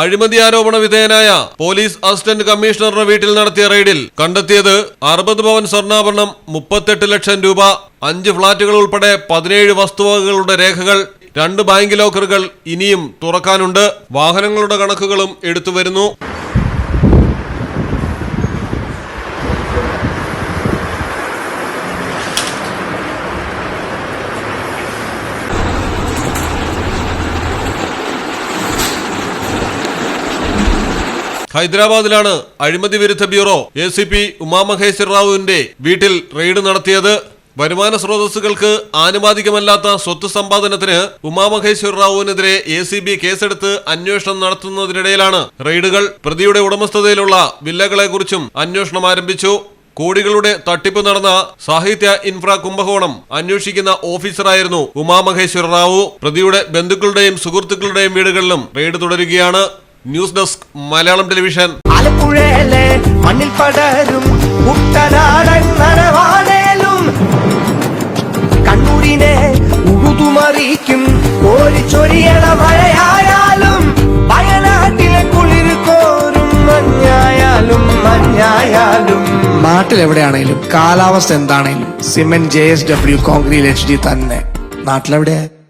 അഴിമതി ആരോപണ വിധേയനായ പോലീസ് അസിസ്റ്റന്റ് കമ്മീഷണറുടെ വീട്ടിൽ നടത്തിയ റെയ്ഡിൽ കണ്ടെത്തിയത് അറുപത് പവൻ സ്വർണാഭരണം മുപ്പത്തെട്ട് ലക്ഷം രൂപ അഞ്ച് ഫ്ളാറ്റുകൾ ഉൾപ്പെടെ പതിനേഴ് വസ്തുവകകളുടെ രേഖകൾ രണ്ട് ബാങ്ക് ലോക്കറുകൾ ഇനിയും തുറക്കാനുണ്ട്. വാഹനങ്ങളുടെ കണക്കുകളും എടുത്തുവരുന്നു ഹൈദരാബാദിലാണ് അഴിമതി വിരുദ്ധ bureau A C P Umamaheswar റാവുവിന്റെ വീട്ടിൽ റെയ്ഡ് നടത്തിയത്. വരുമാന സ്രോതസ്സുകൾക്ക് ആനുപാതികമല്ലാത്ത സ്വത്ത് സമ്പാദനത്തിന് ഉമാമഹേശ്വർ റാവുവിനെതിരെ എ സി ബി കേസെടുത്ത് അന്വേഷണം നടത്തുന്നതിനിടയിലാണ് റെയ്ഡുകൾ. പ്രതിയുടെ ഉടമസ്ഥതയിലുള്ള വില്ലകളെക്കുറിച്ചും അന്വേഷണം ആരംഭിച്ചു. കോടികളുടെ തട്ടിപ്പ് നടന്ന സാഹിത്യ ഇൻഫ്ര കുംഭകോണം അന്വേഷിക്കുന്ന ഓഫീസറായിരുന്നു ഉമാമഹേശ്വര റാവു. പ്രതിയുടെ ബന്ധുക്കളുടെയും സുഹൃത്തുക്കളുടെയും വീടുകളിലും റെയ്ഡ് തുടരുകയാണ്. News desk Malayalam television. ആലപ്പുഴയിലെ മണ്ണിൽ പടരും കുട്ടനാടൻ നനവാടേലും കണ്ണൂരിനെ ഉഴുതുമറിയിക്കും കോരിച്ചൊരിയണ മഴയായാലും വയനാട്ടിലെ കുളിർ കോരും മഞ്ഞായാലും മഞ്ഞായാലും. നാട്ടിൽ എവിടെയാണേലും കാലാവസ്ഥ എന്താണേലും cement J S W concrete H D തന്നെ. നാട്ടിലെവിടെയാ